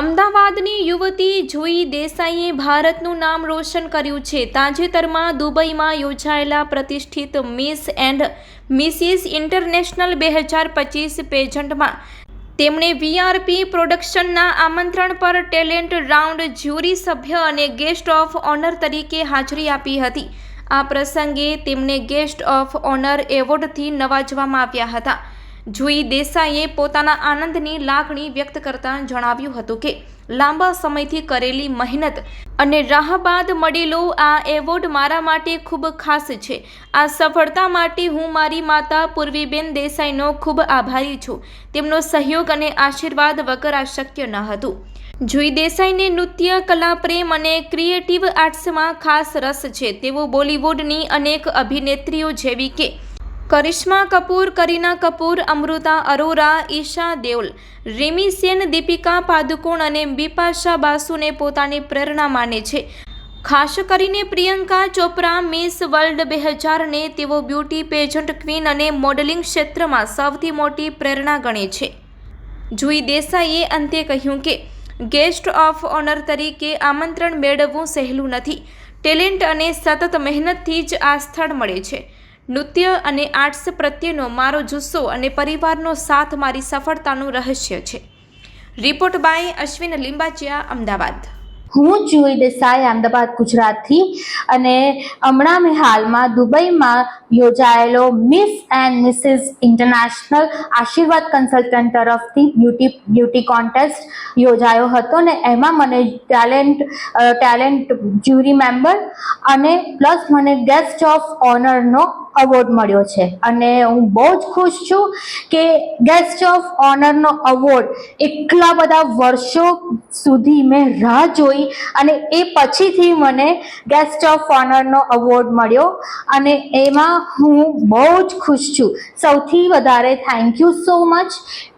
અમદાવાદની યુવતી જુઈ દેસાઈએ ભારતનું નામ રોશન કર્યું છે. તાજેતરમાં દુબઈમાં યોજાયેલા પ્રતિષ્ઠિત મિસ એન્ડ મિસિસ ઇન્ટરનેશનલ બે હજાર પચીસ પેજન્ટમાં તેમણે વીઆરપી પ્રોડક્શનના આમંત્રણ પર ટેલેન્ટ રાઉન્ડ જ્યુરી સભ્ય અને ગેસ્ટ ઓફ ઓનર તરીકે હાજરી આપી હતી. આ પ્રસંગે તેમને ગેસ્ટ ઓફ ઓનર એવોર્ડથી નવાજવામાં આવ્યા હતા. જુઈ દેસાઈએ પોતાના આનંદની લાગણી વ્યક્ત કરતા જણાવ્યું હતું કે, લાંબા સમયથી કરેલી મહેનત અને રાહ બાદ મળેલો આ એવોર્ડ મારા માટે ખૂબ ખાસ છે. આ સફળતા માટે હું મારી માતા પૂર્વીબેન દેસાઈનો ખૂબ આભારી છું. તેમનો સહયોગ અને આશીર્વાદ વગર આ શક્ય ન હતું. જુઈ દેસાઈને નૃત્ય, કલા, પ્રેમ અને ક્રિએટિવ આર્ટ્સમાં ખાસ રસ છે. તેઓ બોલિવૂડની અનેક અભિનેત્રીઓ જેવી કે કરિશ્મા કપૂર, કરીના કપૂર, અમૃતા અરોરા, ઈશા દેઓલ, રીમી સેન, દીપિકા પાદુકોણ અને બિપાશા બાસુને પોતાની પ્રેરણા માને છે. ખાસ કરીને પ્રિયંકા ચોપરા, મિસ વર્લ્ડ બે હજારને તેઓ બ્યુટી પેજન્ટ ક્વીન અને મોડેલિંગ ક્ષેત્રમાં સૌથી મોટી પ્રેરણા ગણે છે. જુઈ દેસાઈએ અંતે કહ્યું કે, ગેસ્ટ ઓફ ઓનર તરીકે આમંત્રણ મેળવવું સહેલું નથી. ટેલેન્ટ અને સતત મહેનતથી જ આ સ્થળ મળે છે. નૃત્ય અને આર્ટ્સ પ્રત્યેનો મારો જુસ્સો અને પરિવારનો સાથ મારી સફળતાનું રહસ્ય છે. Report by Ashwin Limbachiya, Ahmedabad. હું જુઈ દેસાઈ, અમદાવાદ, ગુજરાતથી અને હમણાં મેં હાલમાં દુબઈમાં યોજાયેલો miss and mrs international Ashirwad consultant તરફથી બ્યુટી બ્યુટી કોન્ટેસ્ટ યોજાયો હતો ને એમાં મને ટેલેન્ટ ટેલેન્ટ જ્યુરી મેમ્બર અને પ્લસ મને ગેસ્ટ ઓફ ઓનરનો અવોર્ડ મળ્યો છે. અને હું બહુ જ ખુશ છું કે ગેસ્ટ ઓફ ઓનરનો અવોર્ડ એટલા બધા વર્ષો સુધી મેં રાહ જોઈ અને એ પછીથી મને ગેસ્ટ ઓફ ઓનરનો અવોર્ડ મળ્યો અને એમાં હું બહુ જ ખુશ છું. સૌથી વધારે thank you so much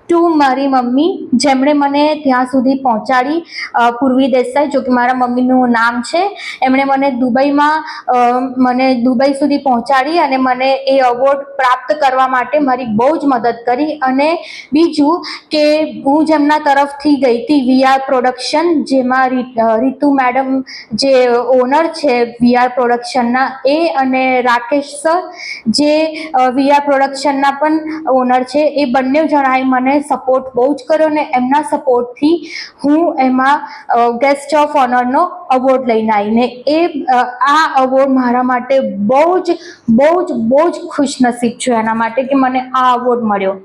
to મારી મમ્મી, જેમણે મને ત્યાં સુધી પહોંચાડી પૂર્વી દેસાઈ, જો કે મારા મમ્મીનું નામ છે. એમણે મને દુબઈમાં મને દુબઈ સુધી પહોંચાડી અને મને એ અવોર્ડ પ્રાપ્ત કરવા માટે મારી બહુ જ મદદ કરી. અને બીજું કે હું જેમના તરફથી ગઈ હતી વીઆર પ્રોડક્શન, જેમાં રીતુ મેડમ જે ઓનર છે વીઆર પ્રોડક્શનના, એ અને રાકેશ સર, જે વીઆર પ્રોડક્શનના પણ ઓનર છે, એ બંને જણાએ મને સપોર્ટ બહુ જ કર્યો ને એમના સપોર્ટથી હું એમાં ગેસ્ટ ઓફ ઓનરનો અવોર્ડ લઈને આવીને એ આ અવોર્ડ મારા માટે બહુ જ બહુ જ બહુ જ ખુશનસીબ છું એના માટે કે મને આ અવોર્ડ મળ્યો.